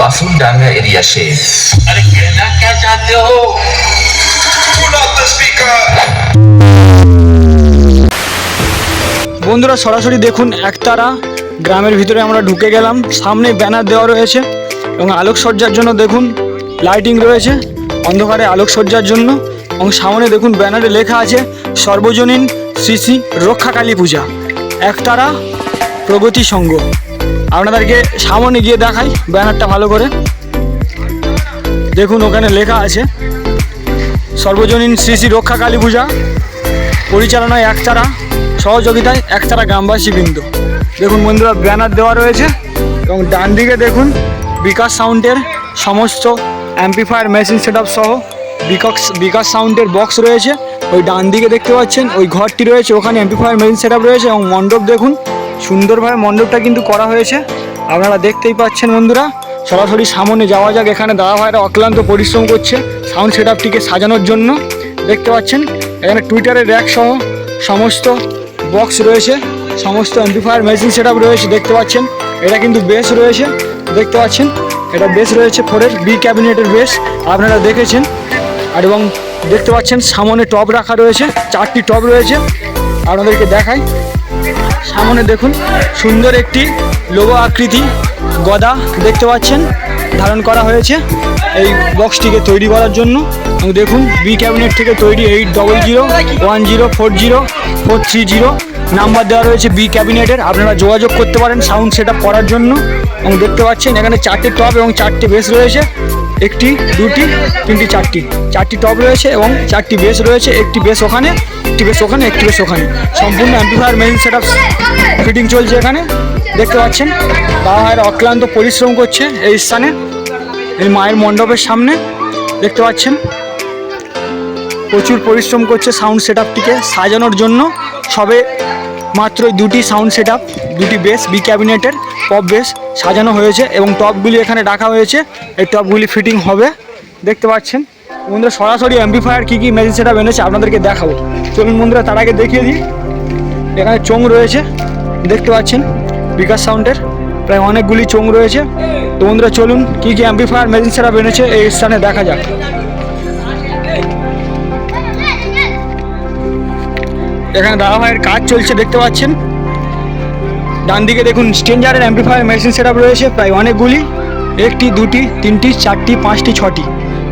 বাসুরডাঙ্গা area সে বন্ধুরা সরাসরি দেখুন একতারা। গ্রামের ভিতরে আমরা ঢুকে গেলাম। সামনে ব্যানার দেওয়া রয়েছে এবং আলোকসজ্জার জন্য দেখুন লাইটিং রয়েছে। অন্ধকারে আলোকসজ্জার জন্য এবং সামনে দেখুন ব্যানারে লেখা আছে সর্বজনীন শ্রী শ্রী রক্ষাকালী পূজা। একতারা প্রগতি সংঘ। আপনাদেরকে সামনে গিয়ে দেখাই ব্যানারটা ভালো করে। দেখুন, ওখানে লেখা আছে, সর্বজনীন শ্রী শ্রী রক্ষা কালী পূজা, পরিচালনায় একচারা, সহযোগিতায় একচারা গ্রামবাসী বিন্দু। দেখুন বন্ধুরা, ব্যানার দেওয়া রয়েছে এবং ডান দিকে দেখুন, বিকাশ সাউন্ডের সমস্ত অ্যাম্পিফায়ার মেশিন সেট সহ বিকাশ বিকাশ সাউন্ডের বক্স রয়েছে। ওই ডান দিকে দেখতে পাচ্ছেন, ওই ঘরটি রয়েছে, ওখানে অ্যাম্পিফায়ার মেশিন সেট রয়েছে এবং মণ্ডপ দেখুন। সুন্দরভাবে মণ্ডপটা কিন্তু করা হয়েছে। আপনারা দেখতেই পাচ্ছেন বন্ধুরা, সরাসরি সামনে যাওয়া যাক, এখানে দাদা ভাইরা অক্লান্ত পরিশ্রম করছে সাউন্ড সেট সাজানোর জন্য। দেখতে পাচ্ছেন, এখানে টুইটারের র্যাক সহ সমস্ত বক্স রয়েছে, সমস্ত অ্যাম্পিফায়ার মেশিন সেট রয়েছে, দেখতে পাচ্ছেন। এটা কিন্তু বেস রয়েছে, দেখতে পাচ্ছেন। এটা বেস রয়েছে ফোরের বি ক্যাবিনেটের বেস আপনারা দেখেছেন। আর এবং দেখতে পাচ্ছেন, সামনে টপ রাখা রয়েছে, চারটি টপ রয়েছে। আপনাদেরকে দেখাই সামনে দেখুন, সুন্দর একটি লোগো আকৃতি, গদা দেখতে পাচ্ছেন, ধারণ করা হয়েছে এই বক্সটিকে তৈরি করার জন্য। এবং দেখুন বি ক্যাবিনেট থেকে তৈরি eight double zero one zero four zero four three zero number দেওয়া রয়েছে বি ক্যাবিনেটের আপনারা যোগাযোগ করতে পারেন সাউন্ড সেট করার জন্য। এবং দেখতে পাচ্ছেন, এখানে চারটে টপ এবং চারটে বেস রয়েছে। একটি, দুটি, তিনটি, চারটি। চারটি টপ রয়েছে এবং চারটি বেস রয়েছে। একটি বেস ওখানে, একটি বেস ওখানে, একটি বেস ওখানে। সম্পূর্ণ অ্যাম্পিফায়ার মেইন সেট ফিটিং চলছে এখানে। দেখতে পাচ্ছেন বাবা অক্লান্ত পরিশ্রম করছে এই স্থানে, এই মায়ের মণ্ডপের সামনে। দেখতে পাচ্ছেন, প্রচুর পরিশ্রম করছে সাউন্ড সেট সাজানোর জন্য। সবে মাত্র দুটি সাউন্ড সেট দুটি বেস বি ক্যাবিনেটের পপ বেস সাজানো হয়েছে এবং টপগুলি এখানে রাখা হয়েছে। এই টপগুলি ফিটিং হবে। দেখতে পাচ্ছেন? বন্ধুরা, সরাসরি অ্যাম্পিফায়ার কী কী মেশিন সেট এনেছে আপনাদেরকে দেখাবো। চলুন বন্ধুরা, তার আগে দেখিয়ে দিই। এখানে চোং রয়েছে। দেখতে পাচ্ছেন? বিকাশ সাউন্ডের প্রায় অনেকগুলি চোং রয়েছে। তো বন্ধুরা, চলুন কী কী অ্যাম্পিফায়ার মেশিন সেট এনেছে এই স্থানে দেখা যাক। এখানে দাদা ভাইয়ের কাজ চলছে, দেখতে পাচ্ছেন। ডান দিকে দেখুন স্টেঞ্জারের অ্যাম্পিফায়ার মেশিন সেট রয়েছে, প্রায় অনেকগুলি। একটি, দুটি, তিনটি, চারটি, পাঁচটি, ছটি।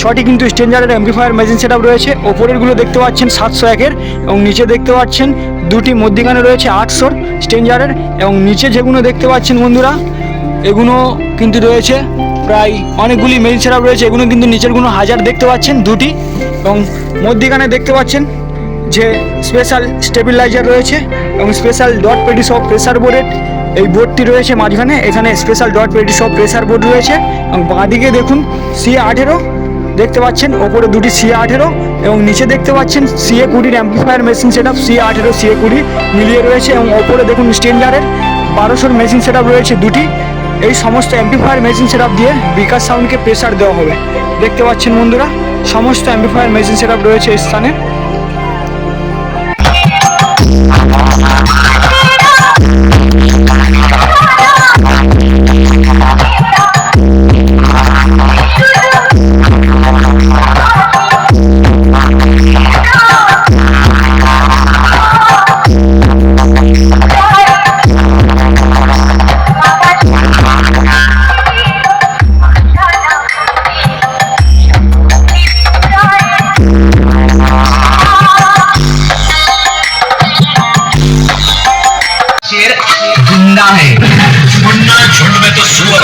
ছটি কিন্তু স্টেঞ্জারের অ্যাম্পিফায়ার মেশিন সেট রয়েছে। ওপরেরগুলো দেখতে পাচ্ছেন সাতশো একের এবং নিচে দেখতে পাচ্ছেন দুটি মধ্যিখানে রয়েছে আটশোর স্টেঞ্জারের এবং নিচে যেগুলো দেখতে পাচ্ছেন বন্ধুরা, এগুলো কিন্তু রয়েছে প্রায় অনেকগুলি মেশিন সেট রয়েছে। এগুলো কিন্তু নিচের নিচেরগুলো হাজার দেখতে পাচ্ছেন দুটি এবং মধ্যিখানে দেখতে পাচ্ছেন যে স্পেশাল স্টেবিলাইজার রয়েছে এবং স্পেশাল ডট পেটি সব প্রেসার বোর্ডের এই বোর্ডটি রয়েছে মাঝখানে। এখানে স্পেশাল ডট পেটি সব প্রেসার বোর্ড রয়েছে এবং বাঁদিকে দেখুন সি আঠেরো। দেখতে পাচ্ছেন, ওপরে দুটি সি আঠেরো এবং নিচে দেখতে পাচ্ছেন সিএ কুড়ির amplifier machine set up C আঠেরো সিএ কুড়ি মিলিয়ে রয়েছে এবং ওপরে দেখুন স্টেঞ্জারের বারোশোর মেশিন সেট রয়েছে দুটি। এই সমস্ত অ্যাম্পিফায়ার মেশিন সেট দিয়ে বিকাশ সাউন্ডকে প্রেসার দেওয়া হবে। দেখতে পাচ্ছেন বন্ধুরা, সমস্ত অ্যাম্পিফায়ার মেশিন সেট রয়েছে এই স্থানে। Thank you.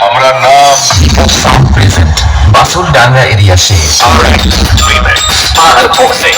আমরা নাম প্রেজেন্ট। বাসুরডাঙ্গা এরিয়া সে। আমরা পাড়ার পক্ষে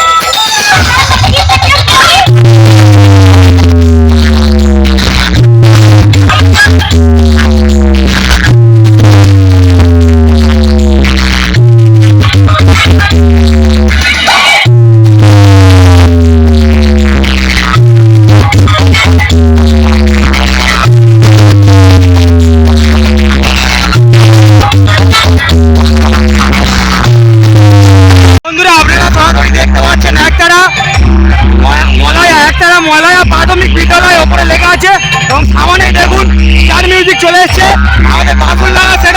আছে। এবং সামনে দেখুন স্টার মিউজিক চলে এসছে। আমাদের মাহফুল সেট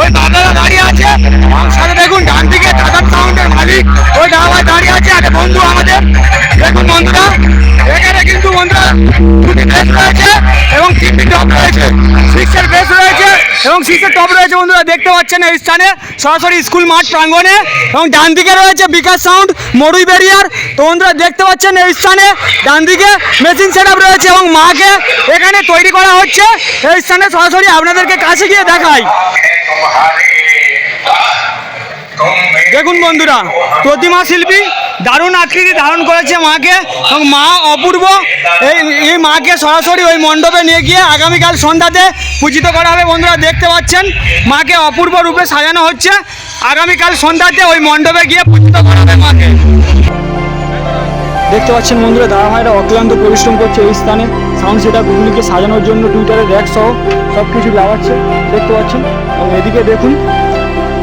ওই দাদারা দাঁড়িয়ে আছে। সাথে দেখুন ডান দিকে টাটার সাউন্ডের মালিক। ওই দাদা দাঁড়িয়ে আছে। একটা বন্ধু আমাদের। দেখুন বন্ধুরা, এখানে কিন্তু বন্ধুরা দুটি বেস রয়েছে এবং তিনটি টপ রয়েছে। সিক্সের বেস রয়েছে এবং সিক্সের টপ রয়েছে বন্ধুরা, দেখতে পাচ্ছেন এই স্থানে। সরাসরি স্কুল মাঠ প্রাঙ্গণে এবং ডান দিকে রয়েছে বিকাশ সাউন্ড মরুই ব্যারিয়ার তো বন্ধুরা, দেখতে পাচ্ছেন এই স্থানে ডান দিকে মেশিন সেট রয়েছে এবং মাকে এখানে তৈরি করা হচ্ছে। এই স্থানে সরাসরি আপনাদেরকে কাছে গিয়ে দেখাই। দেখুন বন্ধুরা প্রতিমা শিল্পী দারুণ আকৃতি ধারণ করেছে মাকে এবং মা অপূর্ব। এই এই মাকে সরাসরি ওই মণ্ডপে নিয়ে গিয়ে আগামীকাল সন্ধ্যাতে পূজিত করা হবে। বন্ধুরা দেখতে পাচ্ছেন মাকে অপূর্ব রূপে সাজানো হচ্ছে। আগামীকাল সন্ধ্যাতে ওই মণ্ডপে গিয়ে পূজিত করা হবে মাকে। দেখতে পাচ্ছেন বন্ধুরা দাদা ভাইরা অক্লান্ত পরিশ্রম করছে এই স্থানে। সাউন্ড সেটা গুগলিকে সাজানোর জন্য টুইটারে র্যাক সহ সব কিছু লাগাচ্ছে, দেখতে পাচ্ছেন। এবং এদিকে দেখুন,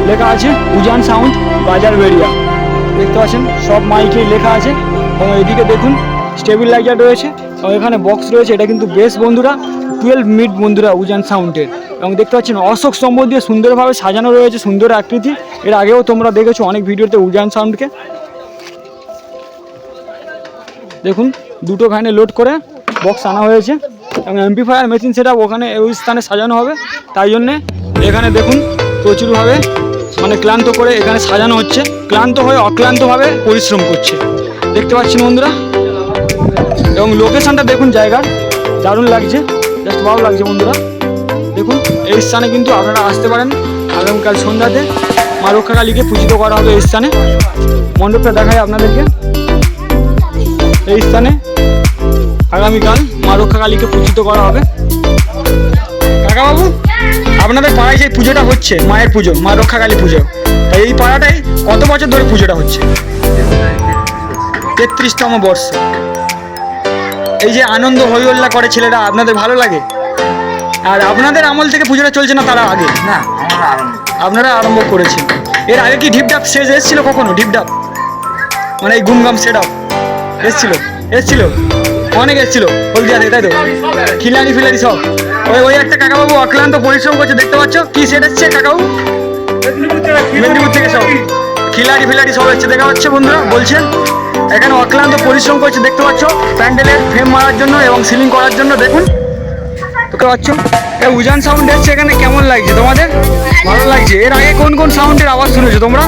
লেখা আছে, উজান সাউন্ড বাজার বেরিয়া দেখতে পাচ্ছেন, সব মাইকেই লেখা আছে। এবং এদিকে দেখুন স্টেবিলাইজার রয়েছে। এবং এখানে বক্স রয়েছে, এটা কিন্তু বেশ বন্ধুরা টুয়েলভ মিড বন্ধুরা উজান সাউন্ডের এবং দেখতে পাচ্ছেন, অশোক স্তম্ভ দিয়ে সুন্দরভাবে সাজানো রয়েছে সুন্দর আকৃতি। এর আগেও তোমরা দেখেছ অনেক ভিডিওতে উজান সাউন্ডকে দেখুন, দুটো ভ্যানে লোড করে বক্স আনা হয়েছে এবং এমপিফায়ার মেশিন সেটা ওখানে ওই স্থানে সাজানো হবে। তাই জন্যে এখানে দেখুন প্রচুরভাবে মানে ক্লান্ত করে এখানে সাজানো হচ্ছে। ক্লান্ত হয়ে অক্লান্তভাবে পরিশ্রম করছে। দেখতে পাচ্ছেন বন্ধুরা? এবং লোকেশনটা দেখুন জায়গার। দারুণ লাগছে। জাস্ট ভালো লাগছে বন্ধুরা। দেখুন, এই স্থানে কিন্তু আপনারা আসতে পারেন। আগামীকাল সন্ধ্যাতে মা রক্ষাকালীকে পূজিত করা হবে এই স্থানে। মণ্ডপটা দেখায় আপনাদেরকে। এই স্থানে আগামীকাল মা রক্ষা কালীকে পূজিত করা হবে। কাকাবাবু আপনাদের পাড়ায় যে পুজোটা হচ্ছে মায়ের পুজো মা রক্ষাকালী পুজো তাই এই পাড়াটায় কত বছর ধরে পুজোটা হচ্ছে? তেত্রিশতম বর্ষ। এই যে আনন্দ হইহল্লা করে ছেলেরা আপনাদের ভালো লাগে? আর আপনাদের আমল থেকে পুজোটা চলছে না তারা আগে? না আপনারা আরম্ভ করেছেন। এর আগে কি ঢিপঢাপ শেষ এসেছিল কখনো? ঢিপঢাপ? মানে এই গুমগাম সেট আপ? এসছিল এসছিল অনেক এসছিল হলদিয়াতে তাই তো খিলানি ফিলানি সব ওই ওই একটা কাকাবাবু অক্লান্ত পরিশ্রম করছে দেখতে পাচ্ছ কি সেট এসছে কাকাবাবু মেদিনীপুর থেকে সব খিলাড়ি ফিলাড়ি সব এসছে দেখা যাচ্ছে বন্ধুরা বলছেন এখানে অক্লান্ত পরিশ্রম করছে দেখতে পাচ্ছ প্যান্ডেলের ফ্রেম মারার জন্য এবং সিলিং করার জন্য দেখুন দেখতে পাচ্ছ উজান সাউন্ড এসছে এখানে কেমন লাগছে তোমাদের ভালো লাগছে এর আগে কোন কোন সাউন্ডের আওয়াজ শুনেছো তোমরা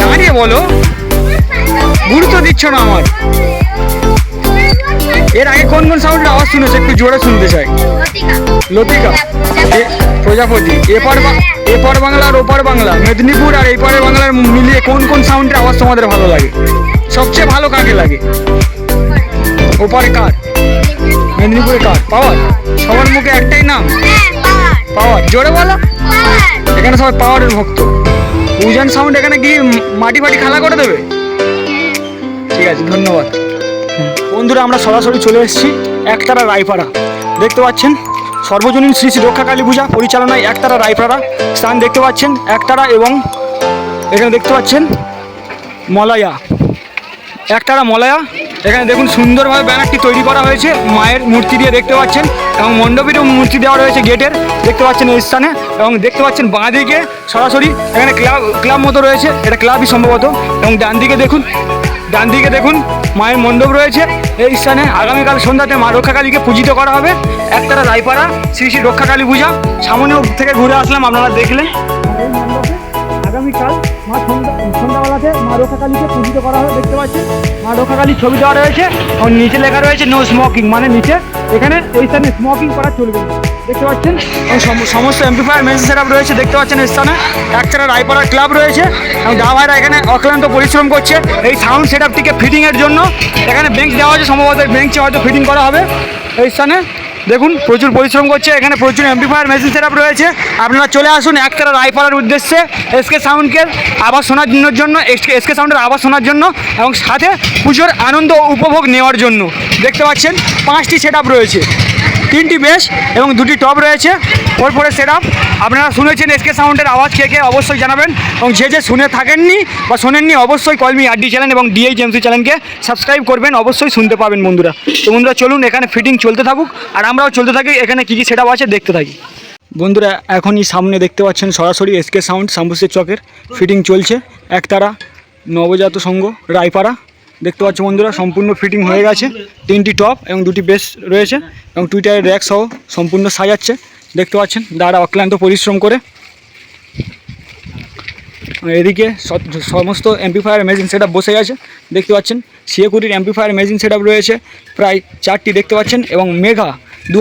দাঁড়িয়ে বলো গুরুত্ব দিচ্ছ না আমার এর আগে কোন কোন সাউন্ডের আওয়াজ শুনেছো? একটু জোরে শুনতে চাই। লতিকা। প্রজাপতি। এপার এপার বাংলা আর ওপার বাংলা। মেদিনীপুর আর এপারের বাংলার মিলিয়ে কোন কোন সাউন্ডের আওয়াজ তোমাদের ভালো লাগে? সবচেয়ে ভালো কাকে লাগে? ওপারে কার? মেদিনীপুরে কার? পাওয়ার? সবার মুখে একটাই নাম? পাওয়ার। জোরে বলো। এখানে সবাই পাওয়ারের ভক্ত। উজান সাউন্ড এখানে উম, মাটি ফাটি খালা করে দেবে? ঠিক আছে, ধন্যবাদ। বন্ধুরা, আমরা সরাসরি চলে এসেছি একতারা রায়পাড়া। দেখতে পাচ্ছেন, সর্বজনীন শ্রী শ্রী রক্ষা কালী পূজা পরিচালনায় একতারা রায়পাড়া স্থান দেখতে পাচ্ছেন, একতারা এবং এখানে দেখতে পাচ্ছেন মলায়া। একতারা মলয়া, এখানে দেখুন সুন্দরভাবে ব্যানারটি তৈরি করা হয়েছে, মায়ের মূর্তি দিয়ে দেখতে পাচ্ছেন এবং মণ্ডপেরও মূর্তি দেওয়া রয়েছে গেটের, দেখতে পাচ্ছেন এই স্থানে এবং দেখতে পাচ্ছেন বাঁ দিকে সরাসরি এখানে ক্লাব ক্লাব মতো রয়েছে, এটা ক্লাবই সম্ভবত এবং ডান দিকে দেখুন ডান দিকে দেখুন, মায়ের মণ্ডপ রয়েছে। এই স্থানে আগামীকাল সন্ধ্যাতে মা রক্ষাকালীকে পূজিত করা হবে। একতারা রায়পাড়া, শ্রী শ্রী রক্ষাকালী পূজা। সামনেও থেকে ঘুরে আসলাম, আপনারা দেখলেন আগামীকাল মা সন্ধ্যা সন্ধ্যাবেলাতে মা রক্ষাকালীকে পূজিত করা হবে, দেখতে পাচ্ছি মা রক্ষাকালীর ছবি দেওয়া রয়েছে এবং নিচে লেখা রয়েছে নো স্মোকিং মানে নিচে। এখানে এই স্থানে স্মোকিং করা চলবে না। দেখতে পাচ্ছেন? এবং সম- সমস্ত এমপ্লিফায়ার মেশিন সেট রয়েছে, দেখতে পাচ্ছেন স্থানে। একটারা রায়পাড়ার ক্লাব রয়েছে, এবং দা ভাইরা এখানে অক্লান্ত পরিশ্রম করছে এই সাউন্ড সেট আপটিকে ফিটিংয়ের জন্য। এখানে বেঞ্চ দেওয়া হয়েছে, সম্ভবত বেঞ্চে হয়তো ফিটিং করা হবে এই স্থানে। দেখুন, প্রচুর পরিশ্রম করছে, এখানে প্রচুর এমপ্লিফায়ার মেশিন সেট রয়েছে। আপনারা চলে আসুন একতারা রায়পাড়ার উদ্দেশ্যে এসকে সাউন্ডকে আবার শোনার জন্য এসকে সাউন্ডের আবার শোনার জন্য, এবং সাথে পুজোর আনন্দ উপভোগ নেওয়ার জন্য। দেখতে পাচ্ছেন, পাঁচটি সেট রয়েছে। তিনটি বেস এবং দুটি টপ রয়েছে। ওরপরে সেট আপনারা শুনেছেন এসকে সাউন্ডের আওয়াজ, কে কে অবশ্যই জানাবেন এবং যে যে শুনে থাকেননি বা শোনেননি অবশ্যই কলমি আড্ডি চ্যানেল এবং ডিএইচ এমসি চ্যানেলকে সাবস্ক্রাইব করবেন, অবশ্যই শুনতে পাবেন বন্ধুরা। তো বন্ধুরা, চলুন এখানে ফিটিং চলতে থাকুক আর আমরাও চলতে থাকি, এখানে কী কী সেট আছে দেখতে থাকি। বন্ধুরা, এখনই সামনে দেখতে পাচ্ছেন সরাসরি এসকে সাউন্ড সাম্বুসের চকের ফিটিং চলছে। একতারা, নবজাত সংঘ, রায়পাড়া। দেখতে পাচ্ছ বন্ধুরা, সম্পূর্ণ ফিটিং হয়ে গেছে। তিনটি টপ এবং দুটি বেস রয়েছে এবং টুইটারের র্যাক সহ সম্পূর্ণ সাজাচ্ছে। দেখতে পাচ্ছেন, দাঁড়া অক্লান্ত পরিশ্রম করে। এদিকে সমস্ত এমপিফায়ার মেশিন সেট বসে গেছে দেখতে পাচ্ছেন সিএকুরির এমপিফায়ার মেশিন সেট রয়েছে। প্রায় চারটি দেখতে পাচ্ছেন এবং মেগা দু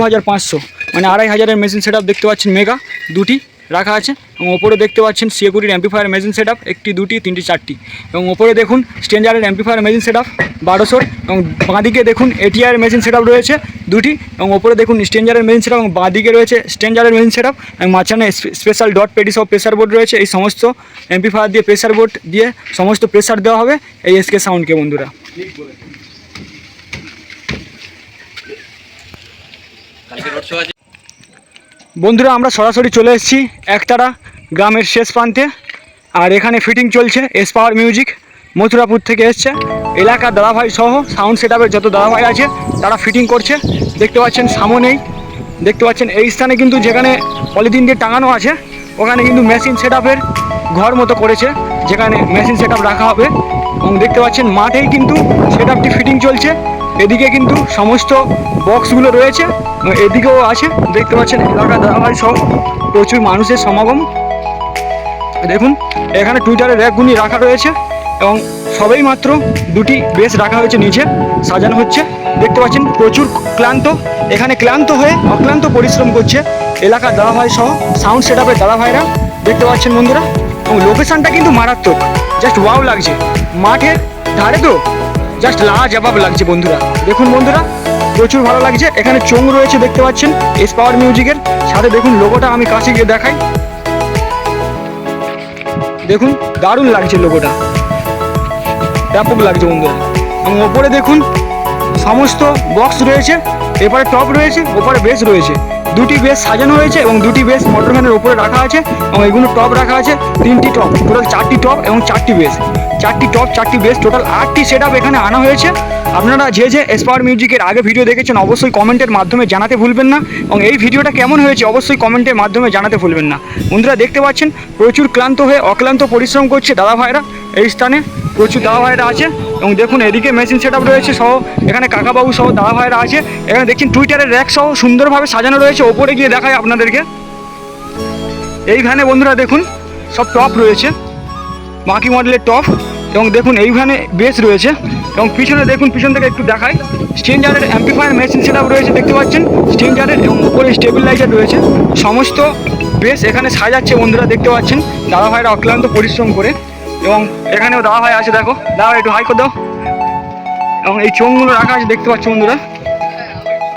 মানে আড়াই হাজারের মেশিন সেট দেখতে পাচ্ছেন মেগা দুটি। রাখা আছে এবং ওপরে দেখতে পাচ্ছেন সিএকুরির এমপিফায়ার মেজিন সেট একটি, দুটি, তিনটি, চারটি। এবং ওপরে দেখুন স্ট্রেঞ্জারের এমপিফায়ার মেজিন সেট আপ বারোশোর এবং বাঁদিকে দেখুন এটিআর মেশিন সেট রয়েছে দুটি এবং ওপরে দেখুন স্ট্রেঞ্জারের মেশিন সেট এবং বাঁদিকে রয়েছে স্ট্রেঞ্জারের মেশিন সেট এবং মাঝখানে স্পেশাল ডট পেটি সব প্রেসার বোর্ড রয়েছে। এই সমস্ত অ্যাম্পিফায়ার দিয়ে প্রেসার বোর্ড দিয়ে সমস্ত প্রেসার দেওয়া হবে এই এসকে সাউন্ডকে, বন্ধুরা। বন্ধুরা, আমরা সরাসরি চলে এসেছি একতারা গ্রামের শেষ প্রান্তে। আর এখানে ফিটিং চলছে এস পাওয়ার মিউজিক মথুরাপুর থেকে এসছে। এলাকার দাদাভাই সহ সাউন্ড সেট যত দাদাভাই আছে, তারা ফিটিং করছে। দেখতে পাচ্ছেন সামনেই দেখতে পাচ্ছেন এই স্থানে কিন্তু যেখানে পলিথিন দিয়ে টাঙানো আছে, ওখানে কিন্তু মেশিন সেট ঘর মতো করেছে, যেখানে মেশিন সেট রাখা হবে। এবং দেখতে পাচ্ছেন মাঠেই কিন্তু সেট ফিটিং চলছে। এদিকে কিন্তু সমস্ত বক্সগুলো রয়েছে এদিকেও আছে, দেখতে পাচ্ছেন এলাকা দাদাভাই সহ প্রচুর মানুষের সমাগম। দেখুন, এখানে টুইটারে র্যাকগুলি রাখা রয়েছে এবং সবেই মাত্র দুটি বেস রাখা হয়েছে নিচে, সাজানো হচ্ছে। দেখতে পাচ্ছেন, প্রচুর ক্লান্ত, এখানে ক্লান্ত হয়ে অক্লান্ত পরিশ্রম করছে এলাকার দাদাভাই সহ সাউন্ড সেট আপের দাদাভাইরা দেখতে পাচ্ছেন বন্ধুরা, এবং লোকেশনটা কিন্তু মারাত্মক জাস্ট ওয়াও লাগছে। মাঠের ধারে তো জাস্ট লাজবাব লাগছে বন্ধুরা। দেখুন বন্ধুরা, প্রচুর ভালো লাগছে। এখানে চোং রয়েছে, দেখতে পাচ্ছেন? এস পাওয়ার মিউজিকের সাথে দেখুন লোগোটা আমি কাছে গিয়ে দেখাই। দেখুন, দারুণ লাগছে লোগোটা ব্যাপক লাগছে বন্ধুরা। এবং ওপরে দেখুন, সমস্ত বক্স রয়েছে। এপারে টপ রয়েছে, ওপারে বেস রয়েছে। দুটি বেস সাজানো হয়েছে এবং দুটি বেস মোটর ভ্যানের ওপরে রাখা আছে। এবং এগুলো টপ রাখা আছে। তিনটি টপ টোটাল চারটি টপ এবং চারটি বেস চারটি টপ চারটি বেস টোটাল আটটি সেট এখানে আনা হয়েছে। আপনারা যে যে এসপাওয়ার মিউজিকের আগে ভিডিও দেখেছেন, অবশ্যই কমেন্টের মাধ্যমে জানাতে ভুলবেন না। এবং এই ভিডিওটা কেমন হয়েছে, অবশ্যই কমেন্টের মাধ্যমে জানাতে ভুলবেন না। বন্ধুরা, দেখতে পাচ্ছেন, প্রচুর ক্লান্ত হয়ে অক্লান্ত পরিশ্রম করছে দাদা ভাইরা এই স্থানে। প্রচুর দাদা ভাইরা আছে। এবং দেখুন, এদিকে মেশিন সেট রয়েছে সহ, এখানে কাকাবাবু সহ দাদা ভাইরা আছে। এখানে দেখছেন টুইটারের র্যাক সহ সুন্দরভাবে সাজানো রয়েছে। ওপরে গিয়ে দেখায় আপনাদেরকে। এই ভ্যানে বন্ধুরা, দেখুন, সব টপ রয়েছে। বাকি মডেলের টপ এবং দেখুন এই ভ্যানে বেস রয়েছে এবং পিছনে দেখুন, পিছন থেকে একটু দেখাই। স্টেঞ্জারের অ্যাম্পিফায়ার মেশিন সেট রয়েছে, দেখতে পাচ্ছেন? স্টেঞ্জারের এবং উপরে স্টেবিলাইজার রয়েছে। সমস্ত বেস এখানে সাজাচ্ছে বন্ধুরা, দেখতে পাচ্ছেন? দাদা ভাইরা অক্লান্ত পরিশ্রম করে। এবং এখানেও দাদা ভাই আছে, দেখো। দাদা ভাই, একটু হাই করে দাও। এবং এই চোঙগুলো রাখা আছে, দেখতে পাচ্ছ বন্ধুরা?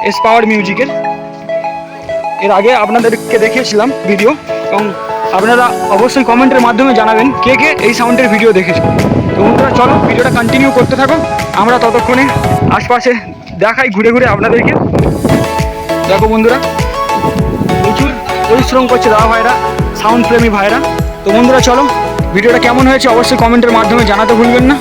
এস পাওয়ার মিউজিকের এর। আগে আপনাদেরকে দেখিয়েছিলাম ভিডিও এবং আপনারা অবশ্যই কমেন্টের মাধ্যমে জানাবেন কে কে এই সাউন্ডের ভিডিও দেখেছেন। বন্ধুরা, চলো ভিডিওটা কন্টিনিউ করতে থাকো। আমরা ততক্ষণে আশপাশে দেখাই, ঘুরে ঘুরে আপনাদেরকে। দেখো বন্ধুরা, প্রচুর পরিশ্রম করছে দাদা ভাইরা সাউন্ড প্রেমী ভাইরা। তো বন্ধুরা, চলো, ভিডিওটা কেমন হয়েছে অবশ্যই কমেন্টের মাধ্যমে জানাতে ভুলবেন না।